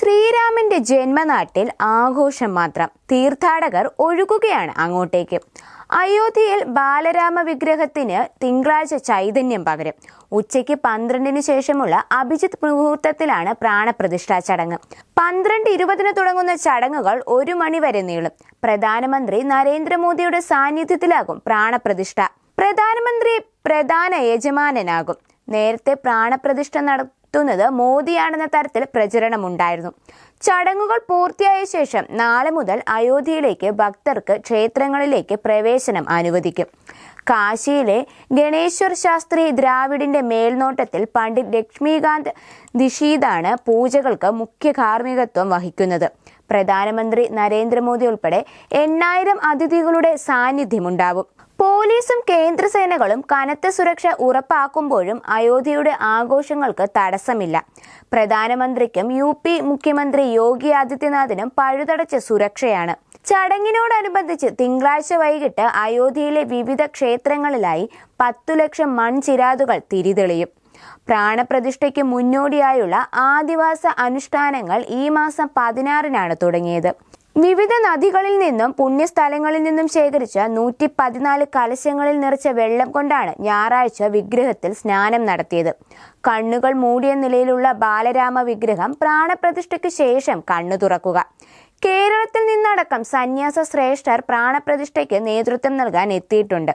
ശ്രീരാമന്റെ ജന്മനാട്ടിൽ ആഘോഷം മാത്രം തീർത്ഥാടകർ ഒഴുകുകയാണ് അങ്ങോട്ടേക്ക്. അയോധ്യയിൽ ബാലരാമ വിഗ്രഹത്തിന് തിങ്കളാഴ്ച ചൈതന്യം പകരും. ഉച്ചയ്ക്ക് പന്ത്രണ്ടിന് ശേഷമുള്ള അഭിജിത്ത് മുഹൂർത്തത്തിലാണ് പ്രാണപ്രതിഷ്ഠാ ചടങ്ങ്. പന്ത്രണ്ട് ഇരുപതിന് തുടങ്ങുന്ന ചടങ്ങുകൾ ഒരു മണിവരെ നീളും. പ്രധാനമന്ത്രി നരേന്ദ്രമോദിയുടെ സാന്നിധ്യത്തിലാകും പ്രാണപ്രതിഷ്ഠ. പ്രധാനമന്ത്രി പ്രധാന യജമാനനാകും. നേരത്തെ പ്രാണപ്രതിഷ്ഠ നടത്തുന്നത് മോദിയാണെന്ന തരത്തിൽ പ്രചരണമുണ്ടായിരുന്നു. ചടങ്ങുകൾ പൂർത്തിയായ ശേഷം നാളെ മുതൽ അയോധ്യയിലേക്ക് ഭക്തർക്ക് ക്ഷേത്രങ്ങളിലേക്ക് പ്രവേശനം അനുവദിക്കും. കാശിയിലെ ഗണേശ്വർ ശാസ്ത്രി ദ്രാവിഡിന്റെ മേൽനോട്ടത്തിൽ പണ്ഡിറ്റ് ലക്ഷ്മികാന്ത് ദിഷീദാണ് പൂജകൾക്ക് മുഖ്യ കാർമ്മികത്വം വഹിക്കുന്നത്. പ്രധാനമന്ത്രി നരേന്ദ്രമോദി ഉൾപ്പെടെ എണ്ണായിരം അതിഥികളുടെ സാന്നിധ്യമുണ്ടാവും. പോലീസും കേന്ദ്രസേനകളും കനത്ത സുരക്ഷ ഉറപ്പാക്കുമ്പോഴും അയോധ്യയുടെ ആഘോഷങ്ങൾക്ക് തടസ്സമില്ല. പ്രധാനമന്ത്രിക്കും യു പി മുഖ്യമന്ത്രി യോഗി ആദിത്യനാഥിനും പഴുതടച്ച സുരക്ഷയാണ്. ചടങ്ങിനോടനുബന്ധിച്ച് തിങ്കളാഴ്ച വൈകിട്ട് അയോധ്യയിലെ വിവിധ ക്ഷേത്രങ്ങളിലായി പത്തു ലക്ഷം മൺചിരാതുകൾ തിരിതെളിയും. പ്രാണപ്രതിഷ്ഠയ്ക്ക് മുന്നോടിയായുള്ള ആദിവാസ അനുഷ്ഠാനങ്ങൾ ഈ മാസം പതിനാറിനാണ് തുടങ്ങിയത്. വിവിധ നദികളിൽ നിന്നും പുണ്യസ്ഥലങ്ങളിൽ നിന്നും ശേഖരിച്ച നൂറ്റി പതിനാല് കലശങ്ങളിൽ നിറച്ച വെള്ളം കൊണ്ടാണ് ഞായറാഴ്ച വിഗ്രഹത്തിൽ സ്നാനം നടത്തിയത്. കണ്ണുകൾ മൂടിയ നിലയിലുള്ള ബാലരാമ വിഗ്രഹം പ്രാണപ്രതിഷ്ഠയ്ക്ക് ശേഷം കണ്ണു തുറക്കുക. കേരളത്തിൽ നിന്നടക്കം സന്യാസ ശ്രേഷ്ഠർ പ്രാണപ്രതിഷ്ഠയ്ക്ക് നേതൃത്വം നൽകാൻ എത്തിയിട്ടുണ്ട്.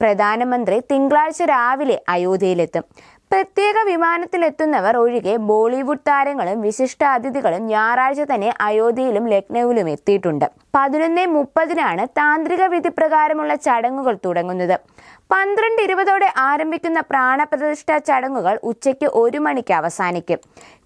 പ്രധാനമന്ത്രി തിങ്കളാഴ്ച രാവിലെ അയോധ്യയിലെത്തും. പ്രത്യേക വിമാനത്തിലെത്തുന്നവർ ഒഴികെ ബോളിവുഡ് താരങ്ങളും വിശിഷ്ട അതിഥികളും ഞായറാഴ്ച തന്നെ അയോധ്യയിലും ലക്നൌവിലും എത്തിയിട്ടുണ്ട്. പതിനൊന്ന് മുപ്പതിനാണ് താന്ത്രിക വിധി പ്രകാരമുള്ള ചടങ്ങുകൾ തുടങ്ങുന്നത്. പന്ത്രണ്ട് ഇരുപതോടെ ആരംഭിക്കുന്ന പ്രാണപ്രതിഷ്ഠാ ചടങ്ങുകൾ ഉച്ചയ്ക്ക് ഒരു മണിക്ക് അവസാനിക്കും.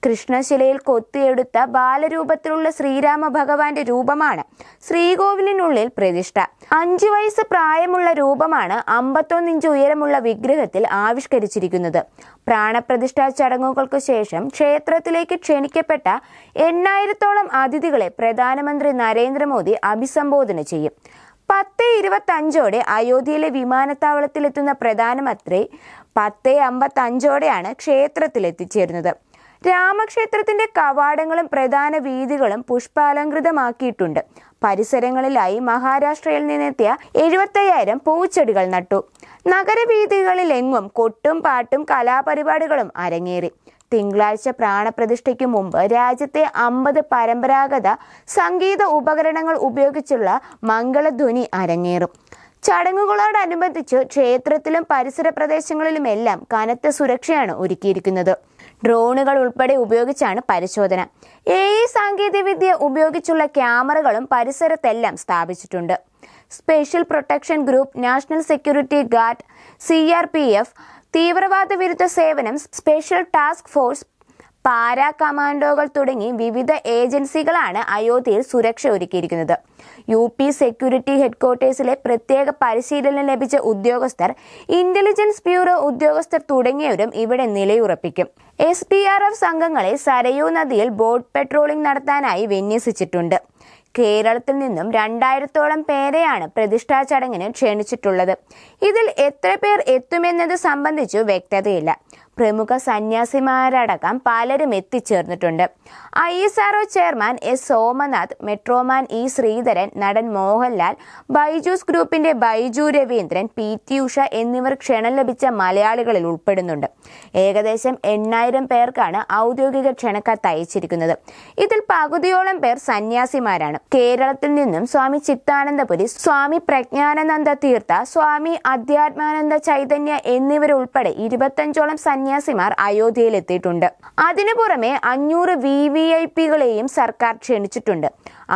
കൃഷ്ണശിലയിൽ കൊത്തിയെടുത്ത ബാലരൂപത്തിലുള്ള ശ്രീരാമ ഭഗവാന്റെ രൂപമാണ് ശ്രീകോവിലിനുള്ളിൽ പ്രതിഷ്ഠ. അഞ്ചു വയസ്സ് പ്രായമുള്ള രൂപമാണ് അമ്പത്തൊന്നിഞ്ച് ഉയരമുള്ള വിഗ്രഹത്തിൽ ആവിഷ്കരിച്ചിരിക്കുന്നത്. പ്രാണപ്രതിഷ്ഠാ ചടങ്ങുകൾക്ക് ശേഷം ക്ഷേത്രത്തിലേക്ക് ക്ഷണിക്കപ്പെട്ട എണ്ണായിരത്തോളം അതിഥികളെ പ്രധാനമന്ത്രി നരേന്ദ്രമോദി അഭിസംബോധന ചെയ്യും. പത്ത് ഇരുപത്തഞ്ചോടെ അയോധ്യയിലെ വിമാനത്താവളത്തിലെത്തുന്ന പ്രധാനമന്ത്രി പത്ത് അമ്പത്തഞ്ചോടെയാണ് ക്ഷേത്രത്തിൽ എത്തിച്ചേരുന്നത് രാമക്ഷേത്രത്തിന്റെ കവാടങ്ങളും പ്രധാന വീതികളും പുഷ്പാലങ്കൃതമാക്കിയിട്ടുണ്ട് പരിസരങ്ങളിലായി മഹാരാഷ്ട്രയിൽ നിന്നെത്തിയ എഴുപത്തയ്യായിരം പൂച്ചെടികൾ നട്ടു. നഗരവീഥികളിലെങ്ങും കൊട്ടും പാട്ടും കലാപരിപാടികളും അരങ്ങേറി. തിങ്കളാഴ്ച പ്രാണപ്രതിഷ്ഠയ്ക്ക് മുമ്പ് രാജ്യത്തെ അമ്പത് പരമ്പരാഗത സംഗീത ഉപകരണങ്ങൾ ഉപയോഗിച്ചുള്ള മംഗളധ്വനി അരങ്ങേറും. ചടങ്ങുകളോടനുബന്ധിച്ച് ക്ഷേത്രത്തിലും പരിസര പ്രദേശങ്ങളിലുമെല്ലാം കനത്ത സുരക്ഷയാണ് ഒരുക്കിയിരിക്കുന്നത്. ഡ്രോണുകൾ ഉൾപ്പെടെ ഉപയോഗിച്ചാണ് പരിശോധന. എ സാങ്കേതികവിദ്യ ഉപയോഗിച്ചുള്ള ക്യാമറകളും പരിസരത്തെല്ലാം സ്ഥാപിച്ചിട്ടുണ്ട്. Special protection group national security guard C R P F തീവ്രവാദ വിരുദ്ധ സേവനം സ്പെഷ്യൽ ടാസ്ക് ഫോഴ്സ് പാരാ കമാൻഡോകൾ തുടങ്ങി വിവിധ ഏജൻസികളാണ് അയോധ്യയിൽ സുരക്ഷ ഒരുക്കിയിരിക്കുന്നത്. യു പി സെക്യൂരിറ്റി ഹെഡ്ക്വാർട്ടേഴ്സിലെ പ്രത്യേക പരിശീലനം ലഭിച്ച ഉദ്യോഗസ്ഥർ ഇന്റലിജൻസ് ബ്യൂറോ ഉദ്യോഗസ്ഥർ തുടങ്ങിയവരും ഇവിടെ നിലയുറപ്പിക്കും. എസ് ഡി ആർ എഫ് സംഘങ്ങളെ സരയൂ നദിയിൽ ബോട്ട് പെട്രോളിംഗ് നടത്താനായി വിന്യസിച്ചിട്ടുണ്ട്. കേരളത്തിൽ നിന്നും രണ്ടായിരത്തോളം പേരെയാണ് പ്രതിഷ്ഠാ ചടങ്ങിന് ക്ഷണിച്ചിട്ടുള്ളത്. ഇതിൽ എത്ര പേർ എത്തുമെന്നത് സംബന്ധിച്ചു വ്യക്തതയില്ല. പ്രമുഖ സന്യാസിമാരടക്കം പലരും എത്തിച്ചേർന്നിട്ടുണ്ട്. I S RO chairman S Somanath metroman E Sreedharan നടൻ മോഹൻലാൽ ബൈജൂസ് ഗ്രൂപ്പിന്റെ ബൈജു രവീന്ദ്രൻ പി ടി ഉഷ എന്നിവർ ക്ഷണം ലഭിച്ച മലയാളികളിൽ ഉൾപ്പെടുന്നുണ്ട്. ഏകദേശം എണ്ണായിരം പേർക്കാണ് ഔദ്യോഗിക ക്ഷണക്കത്ത് അയച്ചിരിക്കുന്നത്. ഇതിൽ പകുതിയോളം പേർ സന്യാസിമാരാണ്. കേരളത്തിൽ നിന്നും സ്വാമി ചിത്താനന്ദപുരി സ്വാമി പ്രജ്ഞാനന്ദ തീർത്ഥ സ്വാമി അധ്യാത്മാനന്ദ ചൈതന്യ എന്നിവരുൾപ്പെടെ ഇരുപത്തഞ്ചോളം സന്യാസിമാർ അയോധ്യയിൽ എത്തിയിട്ടുണ്ട് അതിനു പുറമെ അഞ്ഞൂറ് വി വി ഐ പികളെയും സർക്കാർ ക്ഷണിച്ചിട്ടുണ്ട്.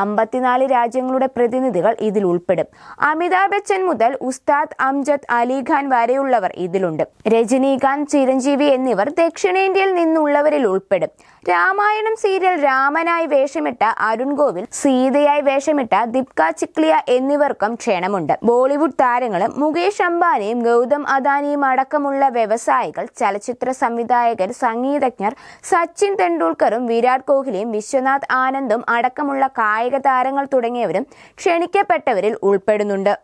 അമ്പത്തിനാല് രാജ്യങ്ങളുടെ പ്രതിനിധികൾ ഇതിൽ ഉൾപ്പെടും. അമിതാഭ് ബച്ചൻ മുതൽ ഉസ്താദ് അംജദ് അലിഖാൻ വരെയുള്ളവർ ഇതിലുണ്ട്. രജനീകാന്ത് ചിരഞ്ജീവി എന്നിവർ ദക്ഷിണേന്ത്യയിൽ നിന്നുള്ളവരിൽ ഉൾപ്പെടും. രാമായണം സീരിയൽ രാമനായി വേഷമിട്ട അരുൺ ഗോവിൽ സീതയായി വേഷമിട്ട ദിപ്ക ചിക്ലിയ എന്നിവർക്കും ക്ഷണമുണ്ട്. ബോളിവുഡ് താരങ്ങളും മുകേഷ് അംബാനിയും ഗൗതം അദാനിയും അടക്കമുള്ള വ്യവസായികൾ ചലച്ചിത്ര സംവിധായകർ സംഗീതജ്ഞർ സച്ചിൻ തെണ്ടുൽക്കറും വിരാട് കോഹ്ലിയും വിശ്വനാഥ് ആനന്ദും അടക്കമുള്ള കായിക താരങ്ങൾ തുടങ്ങിയവരും ക്ഷണിക്കപ്പെട്ടവരിൽ ഉൾപ്പെടുന്നുണ്ട്.